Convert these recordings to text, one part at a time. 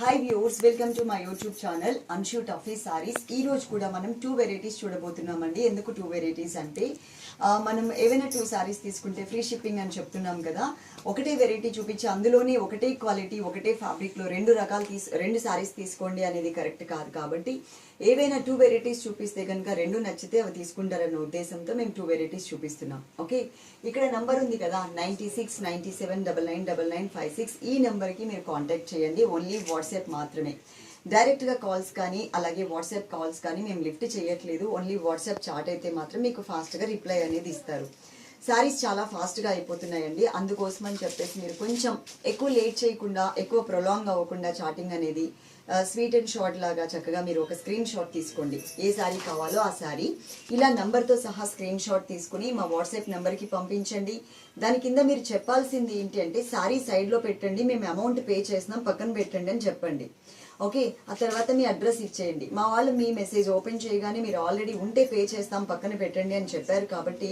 Hi viewers welcome to my YouTube channel Anshu Taffy Sarees ఈ రోజు కూడా మనం టూ వెరైటీస్ చూడబోతున్నామండి. ఎందుకు టూ వెరైటీస్ అంటే మనం ఏవైనా టూ శారీస్ తీసుకుంటే ఫ్రీ షిప్పింగ్ అని చెప్తున్నాం కదా ఒకటే వెరైటీ చూపించి అందులోనే ఒకటే క్వాలిటీ ఒకటే ఫ్యాబ్రిక్లో రెండు రకాలు తీసు రెండు శారీస్ తీసుకోండి అనేది కరెక్ట్ కాదు కాబట్టి ఏవైనా టూ వెరైటీస్ చూపిస్తే కనుక రెండు నచ్చితే అవి తీసుకుంటారన్న ఉద్దేశంతో మేము టూ వెరైటీస్ చూపిస్తున్నాం. ఓకే ఇక్కడ నంబర్ ఉంది కదా ninety six ninety seven double nine double nine five six ఈ నెంబర్కి మీరు కాంటాక్ట్ చేయండి ఓన్లీ వాట్సాప్ మాత్రమే. డైరెక్ట్గా కాల్స్ కానీ అలాగే వాట్సాప్ కాల్స్ కానీ మేము లిఫ్ట్ చేయట్లేదు. ఓన్లీ వాట్సాప్ చాట్ అయితే మాత్రం మీకు ఫాస్ట్గా రిప్లై అనేది ఇస్తారు. శారీస్ చాలా ఫాస్ట్గా అయిపోతున్నాయండి. అందుకోసం అని చెప్పేసి మీరు కొంచెం ఎక్కువ లేట్ చేయకుండా ఎక్కువ ప్రొలాంగ్ అవ్వకుండా చాటింగ్ అనేది స్వీట్ అండ్ షార్ట్ లాగా చక్కగా మీరు ఒక స్క్రీన్ షాట్ తీసుకోండి. ఏ శారీ కావాలో ఆ శారీ ఇలా నంబర్తో సహా స్క్రీన్ షాట్ తీసుకుని మా వాట్సాప్ నెంబర్కి పంపించండి. దాని కింద మీరు చెప్పాల్సింది ఏంటి అంటే శారీ సైడ్లో పెట్టండి. మేము అమౌంట్ పే చేసినాం పక్కన పెట్టండి అని చెప్పండి. ఓకే ఆ తర్వాత మీ అడ్రస్ ఇచ్చేయండి. మా వాళ్ళు మీ మెసేజ్ ఓపెన్ చేయగానే మీరు ఆల్రెడీ ఉంటే పే చేస్తాం పక్కన పెట్టండి అని చెప్పారు కాబట్టి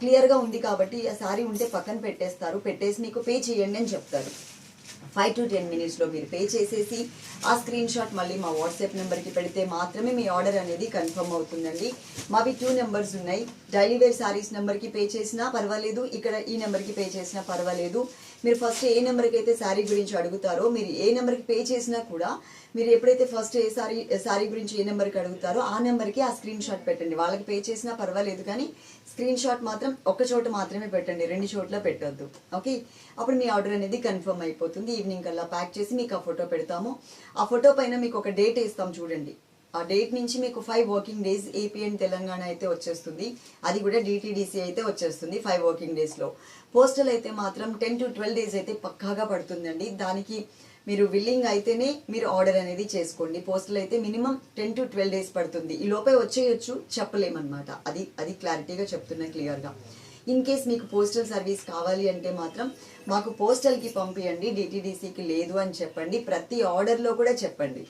క్లియర్గా ఉంది కాబట్టి ఆ సారీ ఉంటే పక్కన పెట్టేస్తారు పెట్టేసి మీకు పే చేయండి అని చెప్తారు. ఫైవ్ టు టెన్ మినిట్స్లో మీరు పే చేసేసి ఆ స్క్రీన్ షాట్ మళ్ళీ మా వాట్సాప్ నెంబర్కి పెడితే మాత్రమే మీ ఆర్డర్ అనేది కన్ఫర్మ్ అవుతుందండి. మావి టూ నెంబర్స్ ఉన్నాయి. డైలీ వేర్ శారీస్ నెంబర్కి పే చేసినా పర్వాలేదు. ఇక్కడ ఈ నెంబర్కి పే చేసినా పర్వాలేదు. మీరు ఫస్ట్ ఏ నెంబర్కి అయితే శారీ గురించి అడుగుతారో మీరు ఏ నెంబర్కి పే చేసినా కూడా మీరు ఎప్పుడైతే ఫస్ట్ ఏ సారీ సారీ గురించి ఏ నెంబర్కి అడుగుతారో ఆ నెంబర్కి ఆ స్క్రీన్ షాట్ పెట్టండి. వాళ్ళకి పే చేసినా పర్వాలేదు కానీ స్క్రీన్ షాట్ మాత్రం ఒక చోట మాత్రమే పెట్టండి. రెండు చోట్ల పెట్టొద్దు. ఓకే అప్పుడు మీ ఆర్డర్ అనేది కన్ఫర్మ్ అయిపోతుంది. ఈవినింగ్ కల్లా ప్యాక్ చేసి మీకు ఆ ఫోటో పెడతాము. ఆ ఫోటో పైన మీకు ఒక డేట్ ఇస్తాం చూడండి. ఆ డేట్ నుంచి మీకు five working days AP and Telangana అయితే వచ్చేస్తుంది. అది కూడా డిటీడీసీ అయితే వచ్చేస్తుంది ఫైవ్ వర్కింగ్ డేస్లో పోస్టల్ అయితే మాత్రం టెన్ టు ట్వెల్వ్ డేస్ అయితే పక్కాగా పడుతుందండి. దానికి మీరు విల్లింగ్ అయితేనే మీరు ఆర్డర్ అనేది చేసుకోండి. పోస్టల్ అయితే minimum ten to twelve days పడుతుంది. ఈ లోపే వచ్చేయచ్చు చెప్పలేమన్నమాట. అది అది క్లారిటీగా చెప్తున్నా క్లియర్గా ఇన్ కేస్ మీకు పోస్టల్ సర్వీస్ కావాలి అంటే మాత్రం మాకు పోస్టల్కి పంపించండి డిటీడీసీకి లేదు అని చెప్పండి ప్రతి ఆర్డర్లో కూడా చెప్పండి.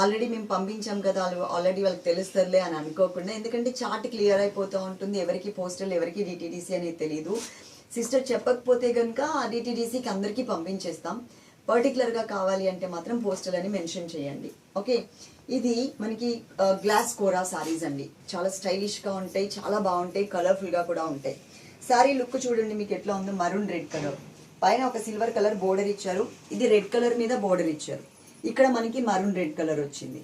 ఆల్రెడీ మేము పంపించాం కదా వాళ్ళు ఆల్రెడీ వాళ్ళకి తెలుస్తుందిలే అని అనుకోకుండా ఎందుకంటే చార్ట్ క్లియర్ అయిపోతూ ఉంటుంది ఎవరికి పోస్టల్ ఎవరికి డిటీడీసీ అనేది తెలియదు సిస్టర్ చెప్పకపోతే కనుక డిటీడీసీకి అందరికీ పంపించేస్తాం. పర్టికులర్గా కావాలి అంటే మాత్రం పోస్టల్ అని మెన్షన్ చేయండి. ఓకే. ఇది మనకి గ్లాస్ కోరా సారీస్ అండి. చాలా స్టైలిష్గా ఉంటాయి చాలా బాగుంటాయి కలర్ఫుల్గా కూడా ఉంటాయి. సారీ లుక్ చూడండి మీకు ఎట్లా ఉందో. మరూన్ రెడ్ కలర్ పైన ఒక సిల్వర్ కలర్ బోర్డర్ ఇచ్చారు. ఇది రెడ్ కలర్ మీద బోర్డర్ ఇచ్చారు. ఇక్కడ మనకి మరూన్ రెడ్ కలర్ వచ్చింది.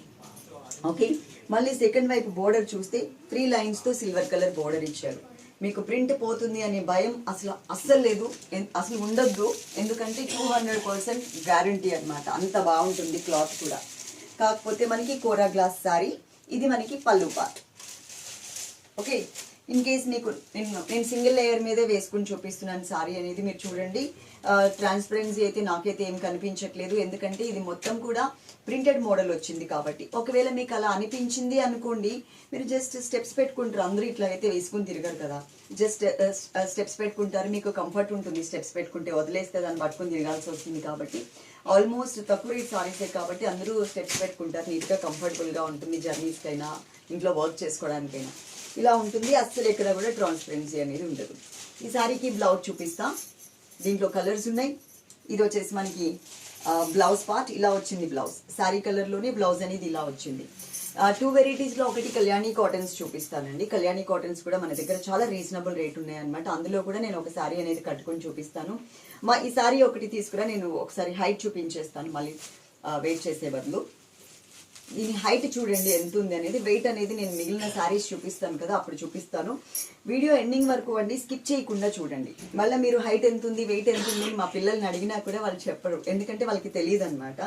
ఓకే. మళ్ళీ సెకండ్ వైపు బోర్డర్ చూస్తే త్రీ లైన్స్తో సిల్వర్ కలర్ బోర్డర్ ఇచ్చారు. మీకు ప్రింట్ పోతుంది అనే భయం అసలు అస్సలు లేదు. అసలు ఉండొద్దు. ఎందుకంటే టూ హండ్రెడ్ పర్సెంట్ గ్యారంటీ అనమాట అంత బాగుంటుంది క్లాత్ కూడా. కాకపోతే మనకి కోరా గ్లాస్ సారీ ఇది మనకి పళ్ళు పార్ట్ ఓకే? ఇన్ కేస్ మీకు నేను నేను సింగిల్ లేయర్ మీదే వేసుకుని చూపిస్తున్నాను సారీ అనేది మీరు చూడండి. ట్రాన్స్పరెన్సీ అయితే నాకైతే ఏం కనిపించట్లేదు. ఎందుకంటే ఇది మొత్తం కూడా ప్రింటెడ్ మోడల్ వచ్చింది కాబట్టి. ఒకవేళ మీకు అలా అనిపించింది అనుకోండి మీరు జస్ట్ స్టెప్స్ పెట్టుకుంటారు. అందరూ ఇట్లా అయితే వేసుకుని తిరగరు కదా. జస్ట్ స్టెప్స్ పెట్టుకుంటారు. మీకు కంఫర్ట్ ఉంటుంది. స్టెప్స్ పెట్టుకుంటే వదిలేస్తే దాన్ని పట్టుకుని తిరగాల్సి వస్తుంది కాబట్టి. ఆల్మోస్ట్ తక్కువ రేట్ సారీసే కాబట్టి అందరూ స్టెప్స్ పెట్టుకుంటారు నీట్గా కంఫర్టబుల్గా ఉంటుంది జర్నీస్కైనా ఇంట్లో వర్క్ చేసుకోవడానికైనా. ఇలా ఉంటుంది అస్సలు ఎక్కడ కూడా ట్రాన్స్పరెన్సీ అనేది ఉండదు. ఈ సారీకి బ్లౌజ్ చూపిస్తా. దీంట్లో కలర్స్ ఉన్నాయి. ఇది వచ్చేసి మనకి బ్లౌజ్ పార్ట్ ఇలా వచ్చింది బ్లౌజ్ శారీ కలర్లోనే బ్లౌజ్ అనేది ఇలా వచ్చింది. టూ వెరైటీస్లో ఒకటి కళ్యాణి కాటన్స్ చూపిస్తానండి. కళ్యాణి కాటన్స్ కూడా మన దగ్గర చాలా రీజనబుల్ రేట్ ఉన్నాయన్నమాట. అందులో కూడా నేను ఒక శారీ అనేది కట్టుకొని చూపిస్తాను. మా ఈ శారీ ఒకటి తీసుకురా నేను ఒకసారి హైట్ చూపించేస్తాను. మళ్ళీ వెయిట్ చేసే బదులు. దీని హైట్ చూడండి ఎంత ఉంది అనేది. వెయిట్ అనేది నేను మిగిలిన శారీస్ చూపిస్తాను కదా అప్పుడు చూపిస్తాను. వీడియో ఎండింగ్ వరకు అండి స్కిప్ చేయకుండా చూడండి. మళ్ళీ మీరు హైట్ ఎంత ఉంది వెయిట్ ఎంత ఉంది మా పిల్లల్ని అడిగినా కూడా వాళ్ళు చెప్పరు. ఎందుకంటే వాళ్ళకి తెలియదు అనమాట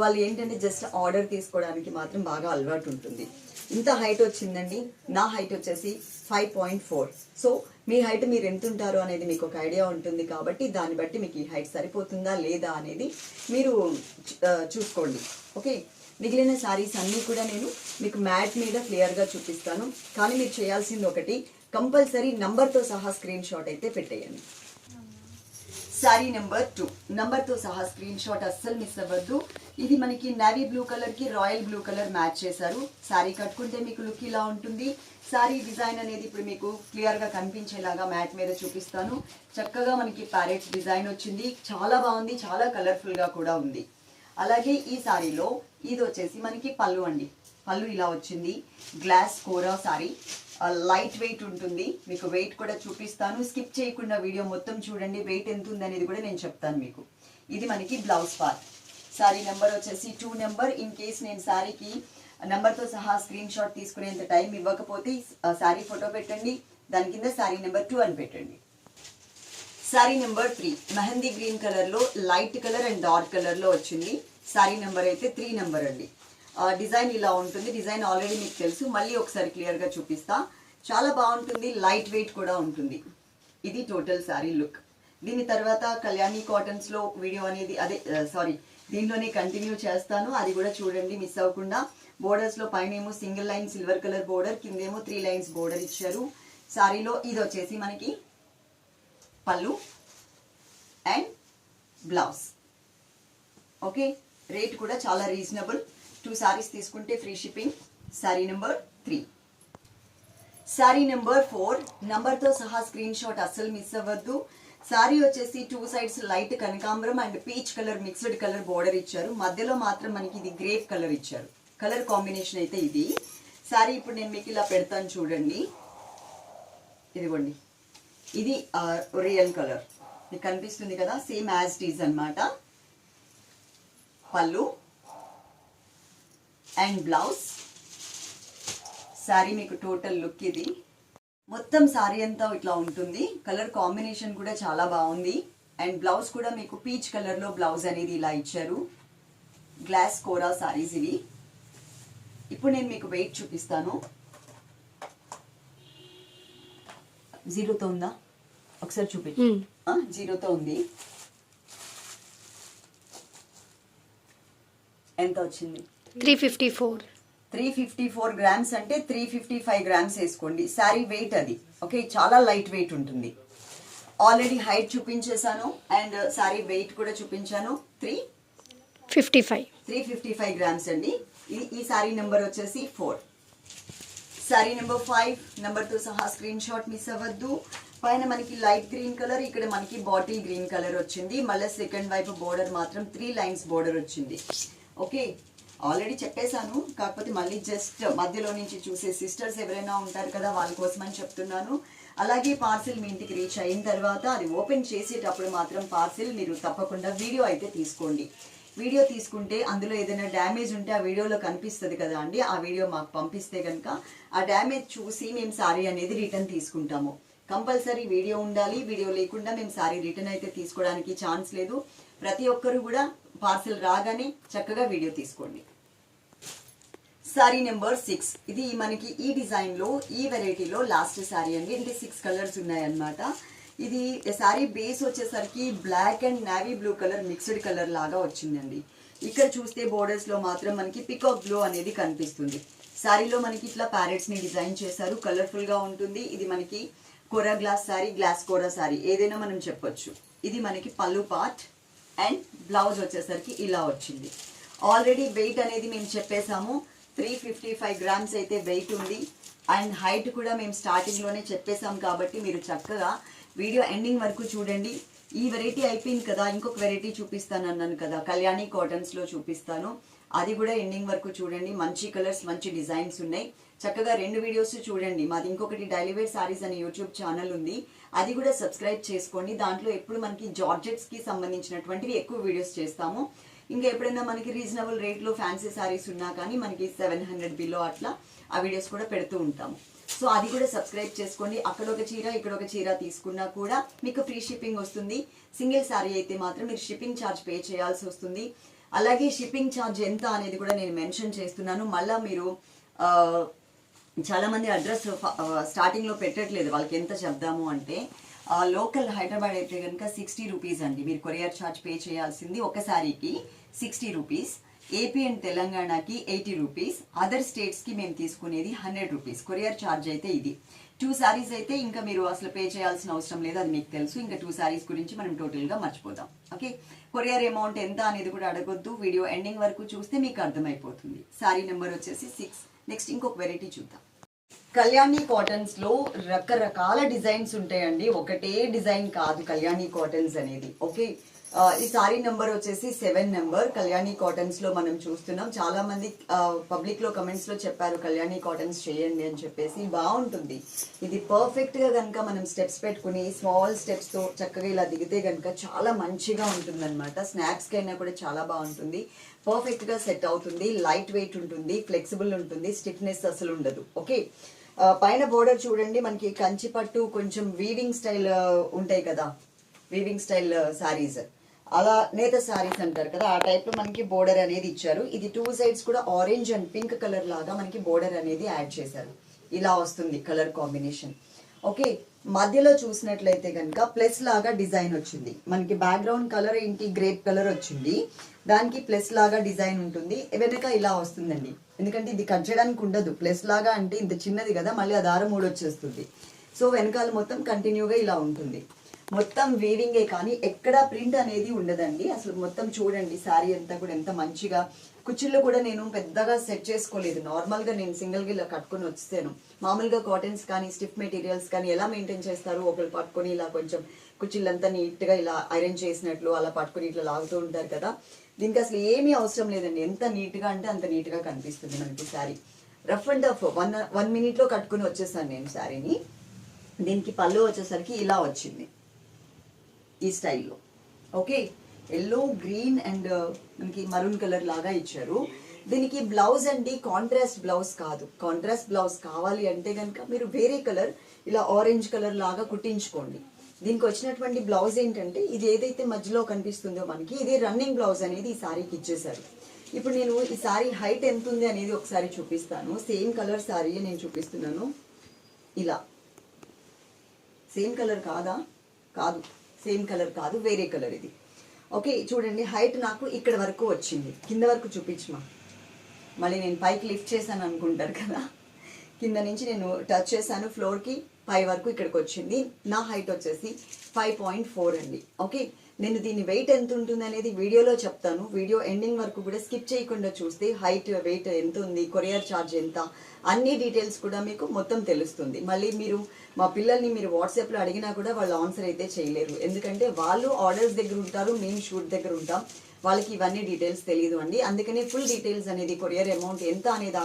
వాళ్ళు ఏంటంటే జస్ట్ ఆర్డర్ తీసుకోవడానికి మాత్రం బాగా అలవాటు ఉంటుంది. ఇంత హైట్ వచ్చిందండి. నా హైట్ వచ్చేసి ఫైవ్ పాయింట్ ఫోర్ సో మీ హైట్ మీరు ఎంత ఉంటారో అనేది మీకు ఒక ఐడియా ఉంటుంది కాబట్టి దాన్ని బట్టి మీకు ఈ హైట్ సరిపోతుందా లేదా అనేది మీరు చూసుకోండి. ఓకే మిగిలిన శారీస్ అన్నీ కూడా నేను మీకు మ్యాట్ మీద క్లియర్గా చూపిస్తాను. కానీ మీరు చేయాల్సింది ఒకటి కంపల్సరీ నంబర్తో సహా స్క్రీన్ షాట్ అయితే పెట్టేయండి. Sari number two. నెంబర్తో సహా స్క్రీన్ షాట్ అస్సలు మిస్ అవ్వద్దు. ఇది మనకి నావీ బ్లూ కలర్కి రాయల్ బ్లూ కలర్ మ్యాచ్ చేశారు. శారీ కట్టుకుంటే మీకు లుక్ ఇలా ఉంటుంది. శారీ డిజైన్ అనేది ఇప్పుడు మీకు క్లియర్గా కనిపించేలాగా మ్యాట్ మీద చూపిస్తాను. చక్కగా మనకి ప్యారెట్స్ డిజైన్ వచ్చింది. చాలా బాగుంది. చాలా కలర్ఫుల్గా కూడా ఉంది. అలాగే ఈ శారీలో ఇది వచ్చేసి మనకి పళ్ళు అండి. పళ్ళు ఇలా వచ్చింది. Glass kora sari light weight ఉంటుంది. మీకు వెయిట్ కూడా చూపిస్తాను. స్కిప్ చేయకుండా వీడియో మొత్తం చూడండి. వెయిట్ ఎంత ఉంది అనేది కూడా నేను చెప్తాను మీకు. ఇది మనకి బ్లౌజ్ పార్ట్ శారీ నెంబర్ వచ్చేసి టూ నెంబర్ ఇన్ కేస్ నేను సారీకి నెంబర్తో సహా స్క్రీన్ షాట్ తీసుకునేంత టైం ఇవ్వకపోతే శారీ ఫోటో పెట్టండి. దాని కింద శారీ నెంబర్ టూ అని పెట్టండి. Sari number three mehndi green కలర్లో లైట్ కలర్ అండ్ డార్క్ కలర్లో వచ్చింది. శారీ నెంబర్ అయితే త్రీ నెంబర్ అండి. డిజైన్ ఇలా ఉంటుంది. డిజైన్ ఆల్రెడీ మీకు తెలుసు. మళ్ళీ ఒకసారి క్లియర్గా చూపిస్తా. చాలా బాగుంటుంది. లైట్ వెయిట్ కూడా ఉంటుంది. ఇది టోటల్ సారీ లుక్ దీని తర్వాత కళ్యాణి కాటన్స్లో వీడియో అనేది అదే సారీ దీనిలోనే కంటిన్యూ చేస్తాను. అది కూడా చూడండి మిస్ అవ్వకుండా. బోర్డర్స్లో పైన ఏమో single line silver colour border కిందేమో three lines border ఇచ్చారు. సారీలో ఇది వచ్చేసి మనకి పళ్ళు అండ్ బ్లౌజ్ ఓకే రేట్ కూడా చాలా రీజనబుల్ టూ శారీస్ తీసుకుంటే free shipping sari number three sari number four నంబర్తో సహా స్క్రీన్ షాట్ అస్సలు మిస్ అవ్వద్దు. శారీ వచ్చేసి టూ సైడ్స్ లైట్ కనకాంబరం and peach colour mixed colour border ఇచ్చారు. మధ్యలో మాత్రం మనకి ఇది గ్రేప్ కలర్ ఇచ్చారు. కలర్ కాంబినేషన్ అయితే ఇది. సారీ ఇప్పుడు నేను మీకు ఇలా పెడతాను చూడండి. ఇదిగోండి. ఇది రియల్ కలర్ మీకు కనిపిస్తుంది కదా? సేమ్ యాజ్ టీజ్ అనమాట పళ్ళు. And blouse. శారీ మీకు టోటల్ లుక్ ఇది. మొత్తం శారీ అంతా ఇట్లా ఉంటుంది. కలర్ కాంబినేషన్ కూడా చాలా బాగుంది. అండ్ బ్లౌజ్ కూడా మీకు పీచ్ కలర్లో బ్లౌజ్ అనేది ఇలా ఇచ్చారు. గ్లాస్ కోరా సారీస్ ఇవి. ఇప్పుడు నేను మీకు వెయిట్ చూపిస్తాను. జీరోతో ఉందా? ఒకసారి చూపించు. ఆ, జీరోతో ఉంది. ఎంత వచ్చింది? Three fifty four. Three fifty four grams అంటే త్రీ ఫిఫ్టీ ఫైవ్ గ్రామ్స్ వేసుకోండి. శారీ వెయిట్ అది. ఓకే చాలా లైట్ వెయిట్ ఉంటుంది. ఆల్రెడీ హైట్ చూపించేశాను అండ్ శారీ వెయిట్ కూడా చూపించాను. Three fifty five. Three fifty five grams అండి. ఇది ఈ శారీ నెంబర్ వచ్చేసి ఫోర్ శారీ నెంబర్ ఫైవ్ నెంబర్తో సహా స్క్రీన్ షాట్ మిస్ అవ్వద్దు. పైన మనకి లైట్ గ్రీన్ కలర్ ఇక్కడ మనకి బాటిల్ గ్రీన్ కలర్ వచ్చింది. మళ్ళీ సెకండ్ వైపు బోర్డర్ మాత్రం త్రీ లైన్స్ బోర్డర్ వచ్చింది. ఓకే ఆల్రెడీ చెప్పేశాను కాకపోతే మళ్ళీ జస్ట్ మధ్యలో నుంచి చూసే సిస్టర్స్ ఎవరైనా ఉంటారు కదా వాళ్ళ కోసం అని చెప్తున్నాను. అలాగే పార్సిల్ మీ ఇంటికి రీచ్ అయిన తర్వాత అది ఓపెన్ చేసేటప్పుడు మాత్రం పార్సిల్ మీరు తప్పకుండా వీడియో అయితే తీసుకోండి. వీడియో తీసుకుంటే అందులో ఏదైనా డ్యామేజ్ ఉంటే ఆ వీడియోలో కనిపిస్తుంది కదా అండి ఆ వీడియో మాకు పంపిస్తే కనుక ఆ డ్యామేజ్ చూసి మేము సారీ అనేది రిటర్న్ తీసుకుంటాము. కంపల్సరీ వీడియో ఉండాలి వీడియో లేకుండా మేము సారీ రిటర్న్ అయితే తీసుకోవడానికి ఛాన్స్ లేదు. ప్రతి ఒక్కరు కూడా పార్సిల్ రాగానే చక్కగా వీడియో తీసుకోండి. శారీ నెంబర్ సిక్స్ ఇది మనకి ఈ డిజైన్లో ఈ వెరైటీలో లాస్ట్ శారీ అండి. అంటే సిక్స్ కలర్స్ ఉన్నాయన్నమాట. ఇది శారీ బేస్ వచ్చేసరికి black and navy blue colour mixed colour లాగా వచ్చిందండి. ఇక్కడ చూస్తే బోర్డర్స్లో మాత్రం మనకి పికాక్ బ్లూ అనేది కనిపిస్తుంది. శారీలో మనకి ఇట్లా ప్యారెట్స్ని డిజైన్ చేశారు. కలర్ఫుల్గా ఉంటుంది. ఇది మనకి కోరా గ్లాస్ శారీ గ్లాస్ కోరా శారీ ఏదైనా మనం చెప్పొచ్చు. ఇది మనకి పళ్ళు పార్ట్ అండ్ బ్లౌజ్ వచ్చేసరికి ఇలా వచ్చింది. ఆల్రెడీ వెయిట్ అనేది మేము చెప్పేసాము త్రీ ఫిఫ్టీ ఫైవ్ గ్రామ్స్ అయితే వెయిట్ ఉంది. అండ్ హైట్ కూడా మేము స్టార్టింగ్లోనే చెప్పేసాం కాబట్టి మీరు చక్కగా వీడియో ఎండింగ్ వరకు చూడండి. ఈ వెరైటీ అయిపోయింది కదా. ఇంకొక వెరైటీ చూపిస్తాను అన్నాను కదా. కళ్యాణి కాటన్స్లో చూపిస్తాను. అది కూడా ఎండింగ్ వరకు చూడండి. మంచి కలర్స్ మంచి డిజైన్స్ ఉన్నాయి. చక్కగా రెండు వీడియోస్ చూడండి. మాది ఇంకొకటి డైలీవేర్ సారీస్ అనే యూట్యూబ్ ఛానల్ ఉంది. అది కూడా సబ్స్క్రైబ్ చేసుకోండి. దాంట్లో ఎప్పుడు మనకి జార్జెట్స్కి సంబంధించినటువంటివి ఎక్కువ వీడియోస్ చేస్తాము. ఇంకా ఎప్పుడైనా మనకి రీజనబుల్ రేట్లో ఫ్యాన్సీ సారీస్ ఉన్నా కానీ మనకి సెవెన్ హండ్రెడ్ బిలో అట్లా ఆ వీడియోస్ కూడా పెడుతూ ఉంటాము. సో అది కూడా సబ్స్క్రైబ్ చేసుకోండి. అక్కడ ఒక చీర ఇక్కడ ఒక చీర తీసుకున్నా కూడా మీకు ఫ్రీ షిప్పింగ్ వస్తుంది. సింగిల్ సారీ అయితే మాత్రం మీరు షిప్పింగ్ ఛార్జ్ పే చేయాల్సి వస్తుంది. అలాగే షిప్పింగ్ ఛార్జ్ ఎంత అనేది కూడా నేను మెన్షన్ చేస్తున్నాను. మళ్ళీ మీరు చాలామంది చాలా మంది అడ్రస్ స్టార్టింగ్లో పెట్టట్లేదు. వాళ్ళకి ఎంత చెప్దాము అంటే లోకల్ హైదరాబాద్ అయితే కనుక సిక్స్టీ రూపీస్ అండి. మీరు కొరియర్ ఛార్జ్ పే చేయాల్సింది ఒకసారికి సిక్స్టీ రూపీస్. ఏపీ అండ్ తెలంగాణకి ఎయిటీ రూపీస్. అదర్ స్టేట్స్కి మేము తీసుకునేది హండ్రెడ్ రూపీస్. కొరియర్ ఛార్జ్ అయితే ఇది. టూ సారీస్ అయితే ఇంకా మీరు అసలు పే చేయాల్సిన అవసరం లేదు. అది మీకు తెలుసు. ఇంకా టూ సారీస్ గురించి మనం టోటల్గా మర్చిపోదాం. ఓకే? కొరియర్ అమౌంట్ ఎంత అనేది కూడా అడగొద్దు. వీడియో ఎండింగ్ వరకు చూస్తే మీకు అర్థమైపోతుంది. సారీ నెంబర్ వచ్చేసి సిక్స్. నెక్స్ట్ ఇంకొక వెరైటీ చూద్దాం. కళ్యాణి కాటన్స్లో రకరకాల డిజైన్స్ ఉంటాయండి. ఒకటే డిజైన్ కాదు కళ్యాణి కాటన్స్ అనేది. ఓకే? ఈ సారీ నెంబర్ వచ్చేసి సెవెన్ నెంబర్. కళ్యాణి కాటన్స్లో మనం చూస్తున్నాం. చాలా మంది పబ్లిక్లో కమెంట్స్లో చెప్పారు కళ్యాణి కాటన్స్ చేయండి అని చెప్పేసి. బాగుంటుంది. ఇది పర్ఫెక్ట్గా కనుక మనం స్టెప్స్ పెట్టుకుని స్మాల్ స్టెప్స్తో చక్కగా ఇలా దిగితే కనుక చాలా మంచిగా ఉంటుంది అనమాట స్నాక్స్ కైనా కూడా చాలా బాగుంటుంది. పర్ఫెక్ట్గా సెట్ అవుతుంది. లైట్ వెయిట్ ఉంటుంది. ఫ్లెక్సిబుల్ ఉంటుంది. స్టిఫ్నెస్ అసలు ఉండదు. ఓకే? పైన బోర్డర్ చూడండి మనకి కంచి పట్టు కొంచెం వీవింగ్ స్టైల్ ఉంటాయి కదా. వీవింగ్ స్టైల్ సారీస్ అలా నేత సారీస్ అంటారు కదా ఆ టైప్లో మనకి బోర్డర్ అనేది ఇచ్చారు. ఇది టూ సైడ్స్ కూడా ఆరెంజ్ అండ్ పింక్ కలర్ లాగా మనకి బోర్డర్ అనేది యాడ్ చేశారు. ఇలా వస్తుంది కలర్ కాంబినేషన్ ఓకే మధ్యలో చూసినట్లయితే కనుక ప్లస్ లాగా డిజైన్ వచ్చింది. మనకి బ్యాక్గ్రౌండ్ కలర్ ఏంటి? గ్రేప్ కలర్ వచ్చింది. దానికి ప్లస్ లాగా డిజైన్ ఉంటుంది. వెనక ఇలా వస్తుందండి. ఎందుకంటే ఇది కట్ చేయడానికి ఉండదు. ప్లస్ లాగా అంటే ఇంత చిన్నది కదా మళ్ళీ ఆ దారం మూడు వచ్చేస్తుంది సో వెనకాల మొత్తం కంటిన్యూగా ఇలా ఉంటుంది. మొత్తం వీవింగే కానీ ఎక్కడ ప్రింట్ అనేది ఉండదండి. అసలు మొత్తం చూడండి శారీ అంతా కూడా ఎంత మంచిగా. కుచ్చిళ్ళు కూడా నేను పెద్దగా సెట్ చేసుకోలేదు. నార్మల్గా నేను సింగిల్గా ఇలా కట్టుకొని వచ్చేసాను. మామూలుగా కాటన్స్ కానీ స్టిఫ్ మెటీరియల్స్ కానీ ఎలా మెయింటైన్ చేస్తారు? ఒకరు పట్టుకొని ఇలా కొంచెం కుచ్చిళ్ళంతా నీట్గా ఇలా ఐరన్ చేసినట్లు అలా పట్టుకొని ఇట్లా లాగుతూ ఉంటారు కదా. దీనికి అసలు ఏమీ అవసరం లేదండి. ఎంత నీట్గా అంటే అంత నీట్గా కనిపిస్తుంది మనకి sari. Rough and tough. One one మినిట్లో కట్టుకుని వచ్చేసాను నేను శారీని. దీనికి పళ్ళు వచ్చేసరికి ఇలా వచ్చింది. ఈ స్టైల్లో. Okay? Yellow green and uh, మనకి మరూన్ కలర్ లాగా ఇచ్చారు. దీనికి బ్లౌజ్ అండి. కాంట్రాస్ట్ బ్లౌజ్ కాదు. కాంట్రాస్ట్ బ్లౌజ్ కావాలి అంటే కనుక మీరు వేరే కలర్ ఇలా ఆరెంజ్ కలర్ లాగా కుట్టించుకోండి. దీనికి వచ్చినటువంటి బ్లౌజ్ ఏంటంటే ఇది ఏదైతే మధ్యలో కనిపిస్తుందో మనకి ఇది రన్నింగ్ బ్లౌజ్ అనేది ఈ సారీకి ఇచ్చేసారు ఇప్పుడు నేను ఈ సారీ హైట్ ఎంత ఉంది అనేది ఒకసారి చూపిస్తాను. సేమ్ కలర్ సారీ నేను చూపిస్తున్నాను. ఇలా. సేమ్ కలర్ కాదా? కాదు. సేమ్ కలర్ కాదు వేరే కలర్ ఇది. ఓకే చూడండి హైట్ నాకు ఇక్కడ వరకు వచ్చింది. కింద వరకు చూపించమా? మళ్ళీ నేను పైకి లిఫ్ట్ చేశాను అనుకుంటారు కదా. కింద నుంచి నేను టచ్ చేశాను ఫ్లోర్కి ఫైవ్ వరకు ఇక్కడికి వచ్చింది. నా హైట్ వచ్చేసి ఫైవ్ పాయింట్ ఫోర్ అండి. ఓకే? నేను దీని వెయిట్ ఎంత ఉంటుంది అనేది వీడియోలో చెప్తాను. వీడియో ఎండింగ్ వరకు కూడా స్కిప్ చేయకుండా చూస్తే హైట్ వెయిట్ ఎంత ఉంది కొరియర్ ఛార్జ్ ఎంత అన్ని డీటెయిల్స్ కూడా మీకు మొత్తం తెలుస్తుంది. మళ్ళీ మీరు మా పిల్లల్ని మీరు వాట్సాప్లో అడిగినా కూడా వాళ్ళు ఆన్సర్ అయితే చేయలేరు. ఎందుకంటే వాళ్ళు ఆర్డర్స్ దగ్గర ఉంటారు మేము షూట్ దగ్గర ఉంటాం. వాళ్ళకి ఇవన్నీ డీటెయిల్స్ తెలియదు అండి. అందుకనే ఫుల్ డీటెయిల్స్ అనేది కొరియర్ అమౌంట్ ఎంత అనే దా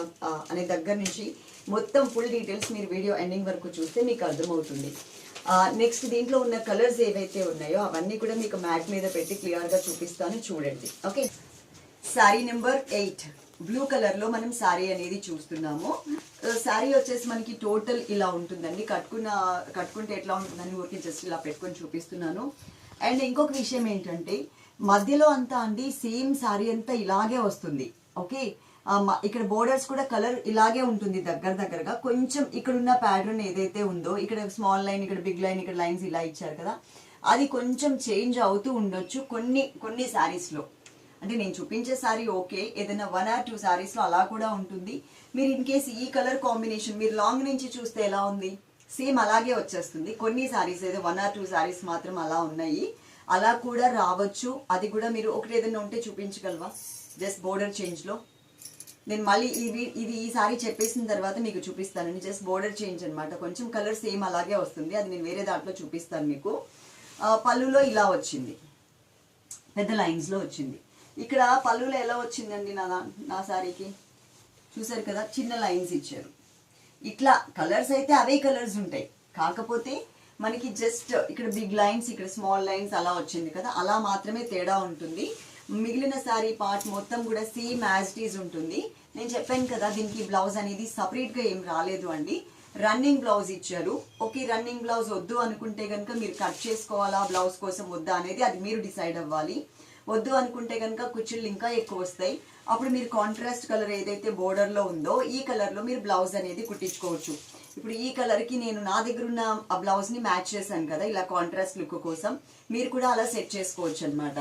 అనే దగ్గర నుంచి మొత్తం ఫుల్ డీటెయిల్స్ మీరు వీడియో ఎండింగ్ వరకు చూస్తే మీకు అర్థమవుతుంది. నెక్స్ట్ దీంట్లో ఉన్న కలర్స్ ఏవైతే ఉన్నాయో అవన్నీ కూడా మీకు మ్యాట్ మీద పెట్టి క్లియర్గా చూపిస్తాను చూడండి. Okay sari number eight blue కలర్లో మనం శారీ అనేది చూస్తున్నాము. శారీ వచ్చేసి మనకి టోటల్ ఇలా ఉంటుందండి. కట్టుకున్న కట్టుకుంటే ఎట్లా ఉంటుందని ఊరికి జస్ట్ ఇలా పెట్టుకొని చూపిస్తున్నాను. అండ్ ఇంకొక విషయం ఏంటంటే మధ్యలో అంతా అండి సేమ్ శారీ అంతా ఇలాగే వస్తుంది. ఓకే ఇక్కడ బోర్డర్స్ కూడా కలర్ ఇలాగే ఉంటుంది దగ్గర దగ్గరగా. కొంచెం ఇక్కడ ఉన్న ప్యాటర్న్ ఏదైతే ఉందో ఇక్కడ స్మాల్ లైన్ ఇక్కడ బిగ్ లైన్ ఇక్కడ లైన్స్ ఇలా ఇచ్చారు కదా అది కొంచెం చేంజ్ అవుతూ ఉండొచ్చు కొన్ని కొన్ని శారీస్లో అంటే నేను చూపించే సారీ ఓకే ఏదైనా వన్ ఆర్ టూ శారీస్లో అలా కూడా ఉంటుంది. మీరు ఇన్ కేస్ ఈ కలర్ కాంబినేషన్ మీరు లాంగ్ నుంచి చూస్తే ఎలా ఉంది? సేమ్ అలాగే వచ్చేస్తుంది. కొన్ని సారీస్ ఏదో వన్ ఆర్ టూ సారీస్ మాత్రం అలా ఉన్నాయి. అలా కూడా రావచ్చు. అది కూడా మీరు ఒకటి ఏదైనా ఉంటే చూపించగలవా? జస్ట్ బోర్డర్ చేంజ్లో నేను మళ్ళీ ఇది ఇది ఈసారి చెప్పేసిన తర్వాత మీకు చూపిస్తానండి జస్ట్ బోర్డర్ చేంజ్ అనమాట కొంచెం కలర్ సేమ్ అలాగే వస్తుంది. అది నేను వేరే దాంట్లో చూపిస్తాను మీకు. పళ్ళులో ఇలా వచ్చింది. పెద్ద లైన్స్లో వచ్చింది. ఇక్కడ పళ్ళులో ఎలా వచ్చిందండి నా నా సారీకి? చూసారు కదా చిన్న లైన్స్ ఇచ్చారు. ఇట్లా కలర్స్ అయితే అవే కలర్స్ ఉంటాయి. కాకపోతే మనకి జస్ట్ ఇక్కడ బిగ్ లైన్స్ ఇక్కడ స్మాల్ లైన్స్ అలా వచ్చింది కదా అలా మాత్రమే తేడా ఉంటుంది. మిగిలిన సారీ పార్ట్ మొత్తం కూడా సేమ్ యాజ్ ఈజ్ ఉంటుంది. నేను చెప్పాను కదా దీనికి బ్లౌజ్ అనేది సపరేట్గా ఏం రాలేదు అండి. రన్నింగ్ బ్లౌజ్ ఇచ్చారు. ఓకే రన్నింగ్ బ్లౌజ్ వద్దు అనుకుంటే కనుక మీరు కట్ చేసుకోవాలా బ్లౌజ్ కోసం వద్దా అనేది అది మీరు డిసైడ్ అవ్వాలి. వద్దు అనుకుంటే కనుక కుచ్చుళ్ళు ఇంకా ఎక్కువ వస్తాయి. అప్పుడు మీరు కాంట్రాస్ట్ కలర్ ఏదైతే బోర్డర్లో ఉందో ఈ కలర్లో మీరు బ్లౌజ్ అనేది కుట్టించుకోవచ్చు. ఇప్పుడు ఈ కలర్కి నేను నా దగ్గర ఉన్న ఆ బ్లౌజ్ని మ్యాచ్ చేశాను కదా ఇలా కాంట్రాస్ట్ లుక్ కోసం. మీరు కూడా అలా సెట్ చేసుకోవచ్చు అన్నమాట.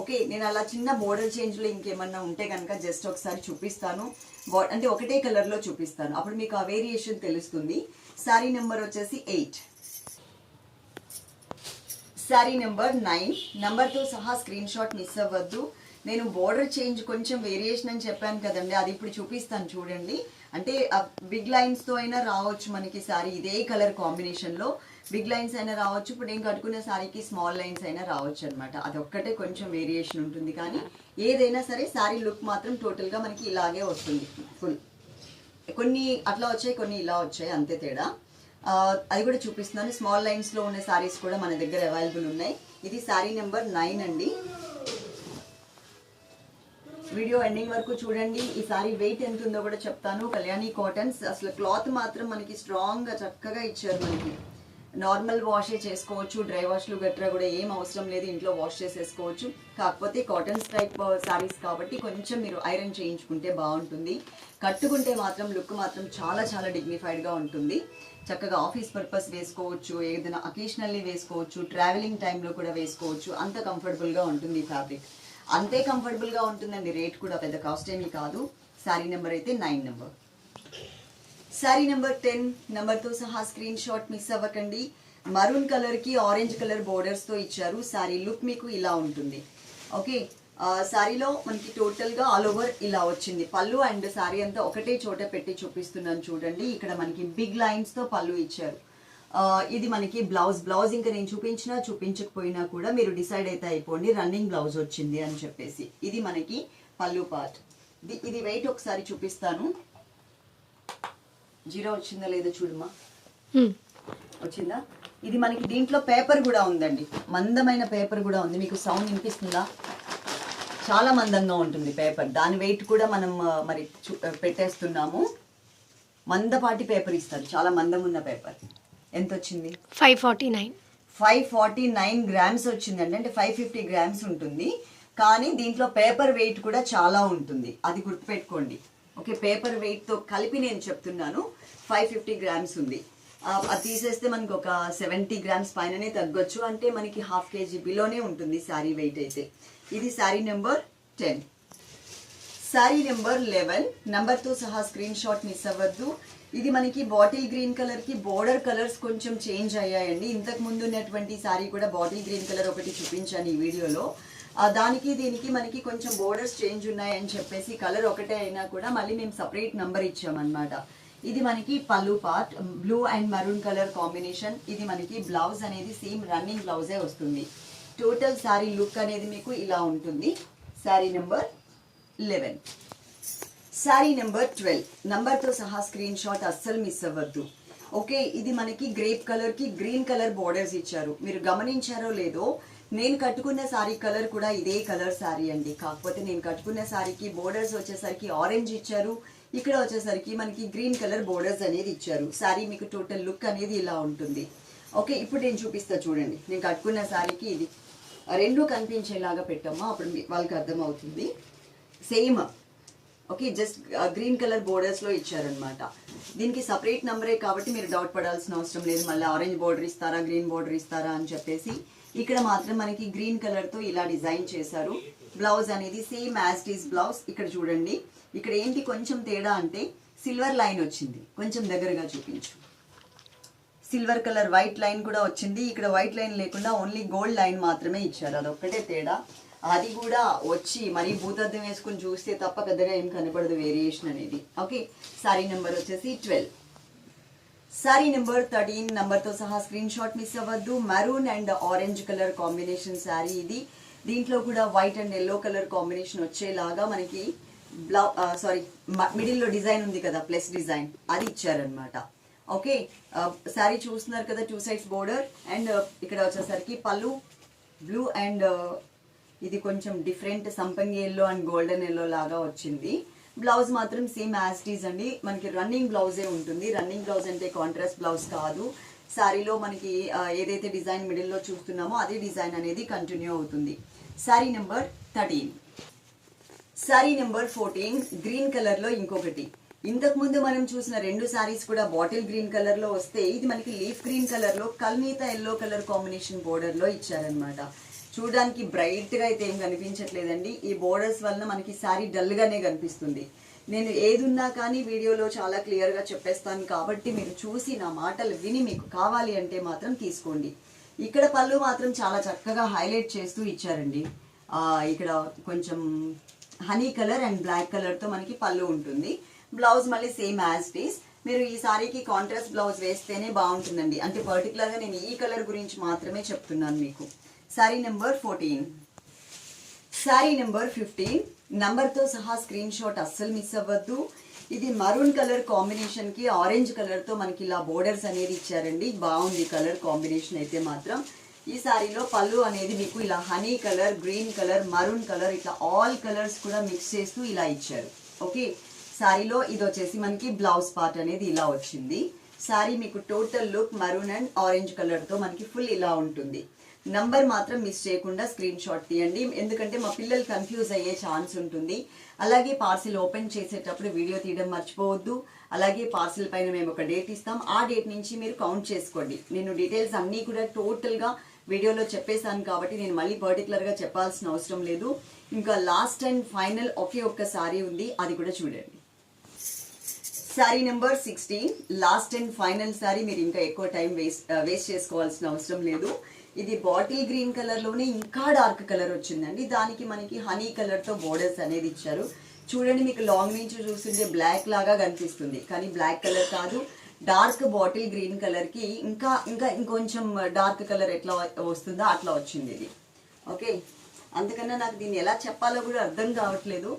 ఓకే నేను అలా చిన్న బోర్డర్ చేంజ్లో ఇంకేమన్నా ఉంటే కనుక జస్ట్ ఒకసారి చూపిస్తాను. అంటే ఒకటే కలర్లో చూపిస్తాను. అప్పుడు మీకు ఆ వేరియేషన్ తెలుస్తుంది. శారీ నెంబర్ వచ్చేసి ఎయిట్. Sari number nine. నెంబర్తో సహా స్క్రీన్ షాట్ మిస్ అవ్వద్దు. నేను బోర్డర్ చేంజ్ కొంచెం వేరియేషన్ అని చెప్పాను కదండి అది ఇప్పుడు చూపిస్తాను చూడండి. అంటే బిగ్ లైన్స్తో అయినా రావచ్చు మనకి సారీ ఇదే కలర్ కాంబినేషన్లో. బిగ్ లైన్స్ అయినా రావచ్చు. ఇప్పుడు నేను కట్టుకునే సారీకి స్మాల్ లైన్స్ అయినా రావచ్చు అనమాట అది ఒక్కటే కొంచెం వేరియేషన్ ఉంటుంది కానీ ఏదైనా సరే సారీ లుక్ మాత్రం టోటల్గా మనకి ఇలాగే వస్తుంది. ఫుల్ కొన్ని అట్లా వచ్చాయి కొన్ని ఇలా వచ్చాయి అంతే తేడా. అది కూడా చూపిస్తున్నాను. స్మాల్ లైన్స్లో ఉన్న సారీస్ కూడా మన దగ్గర అవైలబుల్ ఉన్నాయి. ఇది సారీ నెంబర్ నైన్ అండి. వీడియో ఎండింగ్ వరకు చూడండి. ఈ సారీ వెయిట్ ఎంత ఉందో కూడా చెప్తాను. కళ్యాణి కాటన్స్ అసలు క్లాత్ మాత్రం మనకి స్ట్రాంగ్గా చక్కగా ఇచ్చారు మనకి. నార్మల్ వాషే చేసుకోవచ్చు డ్రై వాష్లు గట్రా కూడా ఏం అవసరం లేదు ఇంట్లో వాష్ చేసేసుకోవచ్చు. కాకపోతే కాటన్స్ టైప్ శారీస్ కాబట్టి కొంచెం మీరు ఐరన్ చేయించుకుంటే బాగుంటుంది. కట్టుకుంటే మాత్రం లుక్ మాత్రం చాలా చాలా డిగ్నిఫైడ్గా ఉంటుంది. చక్కగా ఆఫీస్ పర్పస్ వేసుకోవచ్చు ఏదైనా అకేషనల్లీ వేసుకోవచ్చు ట్రావెలింగ్ టైంలో కూడా వేసుకోవచ్చు. అంత కంఫర్టబుల్గా ఉంటుంది ఈ ఫ్యాబ్రిక్ అంతే కంఫర్టబుల్గా ఉంటుందండి రేట్ కూడా పెద్ద కాస్ట్ ఏమీ కాదు. శారీ నెంబర్ అయితే nine number sari number ten నెంబర్తో సహా స్క్రీన్ షాట్ మిస్ అవ్వకండి. మరూన్ కలర్కి ఆరెంజ్ కలర్ బోర్డర్స్తో ఇచ్చారు. శారీ లుక్ మీకు ఇలా ఉంటుంది. ఓకే శారీలో మనకి టోటల్గా ఆల్ ఓవర్ ఇలా వచ్చింది. పళ్ళు అండ్ శారీ అంతా ఒకటే చోట పెట్టి చూపిస్తున్నాను చూడండి. ఇక్కడ మనకి బిగ్ లైన్స్తో పళ్ళు ఇచ్చారు. ఇది మనకి బ్లౌజ్ బ్లౌజ్ ఇంకా నేను చూపించినా చూపించకపోయినా కూడా మీరు డిసైడ్ అయితే అయిపోండి. రన్నింగ్ బ్లౌజ్ వచ్చింది అని చెప్పేసి. ఇది మనకి పళ్ళు పార్ట్ ఇది ఇది వెయిట్ ఒకసారి చూపిస్తాను. జీరో వచ్చిందా లేదో చూడమ్మా వచ్చిందా? ఇది మనకి దీంట్లో పేపర్ కూడా ఉందండి. మందమైన పేపర్ కూడా ఉంది. మీకు సౌండ్ వినిపిస్తుందా? చాలా మందంగా ఉంటుంది పేపర్. దాని వెయిట్ కూడా మనం మరి పెట్టేస్తున్నాము. మందపాటి పేపర్ ఇస్తారు. చాలా మందం ఉన్న పేపర్. ఎంత వచ్చింది five forty nine. Five forty nine grams వచ్చిందండి. అంటే ఫైవ్ ఫిఫ్టీ గ్రామ్స్ ఉంటుంది. కానీ దీంట్లో పేపర్ వెయిట్ కూడా చాలా ఉంటుంది. అది గుర్తుపెట్టుకోండి. ఓకే పేపర్ వెయిట్తో కలిపి నేను చెప్తున్నాను. ఫైవ్ ఫిఫ్టీ గ్రామ్స్ ఉంది. అది తీసేస్తే మనకు ఒక సెవెంటీ గ్రామ్స్ పైననే తగ్గొచ్చు. అంటే మనకి హాఫ్ కేజీ బిలోనే ఉంటుంది శారీ వెయిట్ అయితే. ఇది sari number ten. Sari number eleven. నెంబర్తో సహా స్క్రీన్ షాట్ మిస్ అవ్వద్దు. ఇది మనకి బాటిల్ గ్రీన్ కలర్కి బోర్డర్ కలర్స్ కొంచెం చేంజ్ అయ్యాయండి. ఇంతకు ముందు ఉన్నటువంటి శారీ కూడా బాటిల్ గ్రీన్ కలర్ ఒకటి చూపించాను ఈ వీడియోలో. దానికి దీనికి మనకి కొంచెం బోర్డర్స్ చేంజ్ ఉన్నాయని చెప్పేసి కలర్ ఒకటే అయినా కూడా మళ్ళీ మేము సపరేట్ నంబర్ ఇచ్చామన్నమాట. ఇది మనకి pallu part blue and maroon colour combination ఇది మనకి బ్లౌజ్ అనేది సేమ్ రన్నింగ్ బ్లౌజే వస్తుంది. టోటల్ శారీ లుక్ అనేది మీకు ఇలా ఉంటుంది. Sari number eleven sari number twelve నంబర్తో సహా స్క్రీన్ షాట్ అస్సలు మిస్ అవ్వద్దు. ఓకే ఇది మనకి గ్రేప్ కలర్కి గ్రీన్ కలర్ బోర్డర్స్ ఇచ్చారు. మీరు గమనించారో లేదో నేను కట్టుకున్న శారీ కలర్ కూడా ఇదే కలర్ శారీ అండి. కాకపోతే నేను కట్టుకున్న శారీకి బోర్డర్స్ వచ్చేసరికి ఆరెంజ్ ఇచ్చారు. ఇక్కడ వచ్చేసరికి మనకి గ్రీన్ కలర్ బోర్డర్స్ అనేది ఇచ్చారు. శారీ మీకు టోటల్ లుక్ అనేది ఇలా ఉంటుంది. ఓకే ఇప్పుడు నేను చూపిస్తా చూడండి. నేను కట్టుకున్న శారీకి ఇది. రెండు కనిపించేలాగా పెట్టమ్మా. అప్పుడు వాళ్ళకి అర్థమవుతుంది. Same okay just green colour బోర్డర్స్లో ఇచ్చారనమాట దీనికి సపరేట్ నంబరే కాబట్టి మీరు డౌట్ పడాల్సిన అవసరం లేదు. మళ్ళీ ఆరెంజ్ బోర్డర్ ఇస్తారా గ్రీన్ బోర్డర్ ఇస్తారా అని చెప్పేసి ఇక్కడ మాత్రం మనకి గ్రీన్ కలర్తో ఇలా డిజైన్ చేశారు. బ్లౌజ్ అనేది సేమ్ యాజ్ ఈజ్ బ్లౌజ్ ఇక్కడ చూడండి. ఇక్కడ ఏంటి కొంచెం తేడా అంటే సిల్వర్ లైన్ వచ్చింది. కొంచెం దగ్గరగా చూపించు. సిల్వర్ కలర్ వైట్ లైన్ కూడా వచ్చింది. ఇక్కడ వైట్ లైన్ లేకుండా ఓన్లీ గోల్డ్ లైన్ మాత్రమే ఇచ్చారు. అదొక్కటే తేడా. అది కూడా వచ్చి మరీ భూతద్దం వేసుకుని చూస్తే తప్ప పెద్దగా ఏం కనపడదు వేరియేషన్ అనేది. ఓకే సారీ నెంబర్ వచ్చేసి ట్వెల్వ్ సారీ నెంబర్ థర్టీన్తో సహా స్క్రీన్ షాట్ మిస్ అవ్వద్దు. Maroon and orange colour combination sari ఇది. దీంట్లో కూడా white and yellow colour combination వచ్చేలాగా మనకి బ్లౌ సారీ మిడిల్లో డిజైన్ ఉంది కదా ప్లస్ డిజైన్. అది ఇచ్చారనమాట ఓకే శారీ చూస్తున్నారు కదా టూ సైడ్స్ బోర్డర్. అండ్ ఇక్కడ వచ్చేసరికి పళ్ళు బ్లూ అండ్ ఇది కొంచెం డిఫరెంట్ సంపంగి ఎల్లో అండ్ గోల్డెన్ ఎల్లో లాగా వచ్చింది. బ్లౌజ్ మాత్రం సేమ్ యాస్టీస్ అండి. మనకి రన్నింగ్ బ్లౌజే ఉంటుంది. రన్నింగ్ బ్లౌజ్ అంటే కాంట్రాస్ట్ బ్లౌజ్ కాదు. శారీలో మనకి ఏదైతే డిజైన్ మిడిల్లో చూస్తున్నామో అదే డిజైన్ అనేది కంటిన్యూ అవుతుంది. Sari number thirteen. Sari number fourteen green కలర్లో ఇంకొకటి. ఇంతకు ముందు మనం చూసిన రెండు శారీస్ కూడా బాటిల్ గ్రీన్ కలర్లో వస్తే ఇది మనకి లీఫ్ గ్రీన్ కలర్లో కల్మీత ఎల్లో కలర్ కాంబినేషన్ బోర్డర్లో ఇచ్చారనమాట చూడడానికి బ్రైట్గా అయితే ఏం కనిపించట్లేదండి. ఈ బోర్డర్స్ వలన మనకి శారీ డల్గానే కనిపిస్తుంది. నేను ఏదున్నా కానీ వీడియోలో చాలా క్లియర్గా చెప్పేస్తాను కాబట్టి మీరు చూసి నా మాటలు విని మీకు కావాలి అంటే మాత్రం తీసుకోండి. ఇక్కడ పళ్ళు మాత్రం చాలా చక్కగా హైలైట్ చేస్తూ ఇచ్చారండి. ఇక్కడ కొంచెం హనీ కలర్ అండ్ బ్లాక్ కలర్తో మనకి పళ్ళు ఉంటుంది. బ్లౌజ్ మళ్ళీ సేమ్ యాజ్ ఇట్ ఈస్ మీరు ఈ సారీకి కాంట్రాస్ట్ బ్లౌజ్ వేస్తేనే బాగుంటుందండి. అంటే పర్టికులర్గా నేను ఈ కలర్ గురించి మాత్రమే చెప్తున్నాను మీకు. Sari number fourteen sari number fifteen నంబర్తో సహా స్క్రీన్ షాట్ అస్సలు మిస్ అవ్వద్దు. ఇది మరూన్ కలర్ కాంబినేషన్కి ఆరెంజ్ కలర్తో మనకి ఇలా బోర్డర్స్ అనేది ఇచ్చారండి. బాగుంది కలర్ కాంబినేషన్ అయితే మాత్రం. ఈ సారీలో పళ్ళు అనేది మీకు ఇలా honey colour green colour maroon colour ఇట్లా ఆల్ కలర్స్ కూడా మిక్స్ చేస్తూ ఇలా ఇచ్చారు. ఓకే శారీలో ఇది వచ్చేసి మనకి బ్లౌజ్ పార్ట్ అనేది ఇలా వచ్చింది. శారీ మీకు total look maroon and orange కలర్తో మనకి ఫుల్ ఇలా ఉంటుంది. నంబర్ మాత్రం మిస్ చేయకుండా స్క్రీన్ షాట్ తీయండి. ఎందుకంటే మా పిల్లలు కన్ఫ్యూజ్ అయ్యే ఛాన్స్ ఉంటుంది. అలాగే పార్సిల్ ఓపెన్ చేసేటప్పుడు వీడియో తీయడం మర్చిపోవద్దు. అలాగే పార్సిల్ పైన మేము ఒక డేట్ ఇస్తాం. ఆ డేట్ నుంచి మీరు కౌంట్ చేసుకోండి. నేను డీటెయిల్స్ అన్నీ కూడా టోటల్గా వీడియోలో చెప్పేశాను కాబట్టి నేను మళ్ళీ పర్టికులర్గా చెప్పాల్సిన అవసరం లేదు. ఇంకా లాస్ట్ అండ్ ఫైనల్ ఒకే ఒక్క సారీ ఉంది. అది కూడా చూడండి. Sari number sixteen last and final sari మీరు ఇంకా ఎక్కువ టైం వేస్ట్ వేస్ట్ చేసుకోవాల్సిన అవసరం లేదు. ఇది బాటిల్ గ్రీన్ కలర్లోనే ఇంకా డార్క్ కలర్ వచ్చిందండి. దానికి మనకి హనీ కలర్తో బోర్డర్స్ అనేది ఇచ్చారు. చూడండి మీకు లాంగ్ నుంచి చూస్తుంటే బ్లాక్ లాగా కనిపిస్తుంది. కానీ బ్లాక్ కలర్ కాదు డార్క్ బాటిల్ గ్రీన్ కలర్కి ఇంకా ఇంకా ఇంకొంచెం డార్క్ కలర్ ఎట్లా వస్తుందో అట్లా వచ్చింది ఇది. ఓకే? అందుకన్నా నాకు దీన్ని ఎలా చెప్పాలో కూడా అర్థం కావట్లేదు.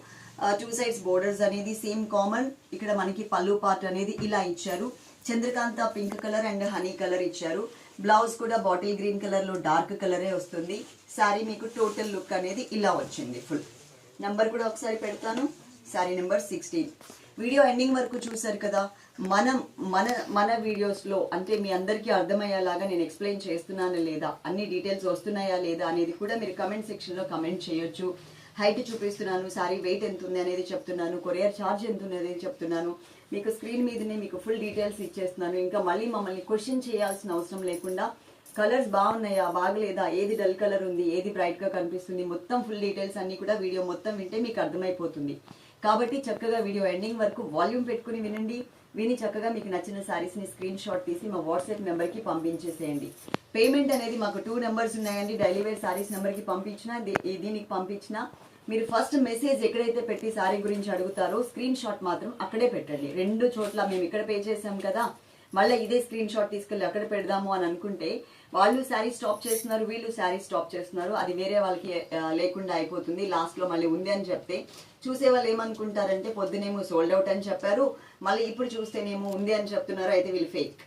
టూ సైడ్స్ బోర్డర్స్ అనేది సేమ్ కామన్ ఇక్కడ మనకి పళ్ళు పార్ట్ అనేది ఇలా ఇచ్చారు. Chandrakanta pink colour and honey colour ఇచ్చారు. బ్లౌజ్ కూడా బాటిల్ గ్రీన్ కలర్లో డార్క్ కలరే వస్తుంది. శారీ మీకు టోటల్ లుక్ అనేది ఇలా వచ్చింది ఫుల్. నంబర్ కూడా ఒకసారి పెడతాను. Sari number sixteen. Video ending వరకు చూసారు కదా మనం మన మన వీడియోస్లో అంటే మీ అందరికీ అర్థమయ్యేలాగా నేను ఎక్స్ప్లెయిన్ చేస్తున్నానా లేదా అన్ని డీటెయిల్స్ వస్తున్నాయా లేదా అనేది కూడా మీరు కమెంట్ సెక్షన్లో కమెంట్ చేయొచ్చు. హైట్ చూపిస్తున్నాను సారీ వెయిట్ ఎంత ఉంది అనేది చెప్తున్నాను కొరియర్ ఛార్జ్ ఎంత ఉంది అనేది చెప్తున్నాను. మీకు స్క్రీన్ మీదనే మీకు ఫుల్ డీటెయిల్స్ ఇచ్చేస్తున్నాను. ఇంకా మళ్ళీ మమ్మల్ని క్వశ్చన్ చేయాల్సిన అవసరం లేకుండా కలర్స్ బాగున్నాయా బాగలేదా ఏది డల్ కలర్ ఉంది ఏది బ్రైట్గా కనిపిస్తుంది మొత్తం ఫుల్ డీటెయిల్స్ అన్ని కూడా వీడియో మొత్తం వింటే మీకు అర్థమైపోతుంది. కాబట్టి చక్కగా వీడియో ఎండింగ్ వరకు వాల్యూమ్ పెట్టుకుని వినండి. విని చక్కగా మీకు నచ్చిన సారీస్ని స్క్రీన్ షాట్ తీసి మా వాట్సాప్ నెంబర్కి పంపించేసేయండి. పేమెంట్ అనేది మాకు టూ నెంబర్స్ ఉన్నాయండి. డైలీ వేర్ సారీస్ నెంబర్కి దీనికి పంపించినా మీరు ఫస్ట్ మెసేజ్ ఎక్కడైతే పెట్టి సారీ గురించి అడుగుతారో స్క్రీన్ షాట్ మాత్రం అక్కడే పెట్టండి. రెండు చోట్ల మేము ఇక్కడ పే చేసాం కదా మళ్ళీ ఇదే స్క్రీన్ షాట్ తీసుకెళ్ళి అక్కడ పెడదాము అని అనుకుంటే వాళ్ళు శారీ స్టాప్ చేస్తున్నారు వీళ్ళు శారీ స్టాప్ చేస్తున్నారు అది వేరే వాళ్ళకి లేకుండా అయిపోతుంది లాస్ట్లో మళ్ళీ ఉంది అని చెప్తే చూసే వాళ్ళు ఏమనుకుంటారంటే పొద్దునేమో సోల్డ్ అవుట్ అని చెప్పారు మళ్ళీ ఇప్పుడు చూస్తేనేమో ఉంది అని చెప్తున్నారు అయితే వీళ్ళు ఫేక్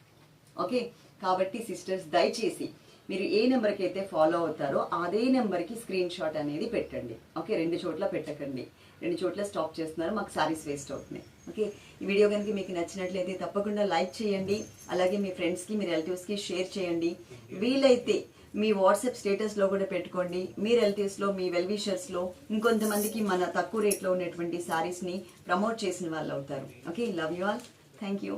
ఓకే కాబట్టి సిస్టర్స్ దయచేసి మీరు ఏ నెంబర్కి అయితే ఫాలో అవుతారో అదే నెంబర్కి స్క్రీన్ షాట్ అనేది పెట్టండి. ఓకే రెండు చోట్ల పెట్టకండి. రెండు చోట్ల స్టాప్ చేస్తున్నారు మాకు సారీస్ వేస్ట్ అవుతున్నాయి. ఓకే ఈ వీడియో కనుక మీకు నచ్చినట్లయితే తప్పకుండా లైక్ చేయండి. అలాగే మీ ఫ్రెండ్స్కి మీ రిలేటివ్స్కి షేర్ చేయండి. వీలైతే మీ వాట్సాప్ స్టేటస్లో కూడా పెట్టుకోండి. మీ రిలేటివ్స్లో మీ వెల్విషర్స్లో ఇంకొంతమందికి మన తక్కువ రేట్లో ఉన్నటువంటి సారీస్ని ప్రమోట్ చేసిన వాళ్ళు అవుతారు. Okay love you all thank you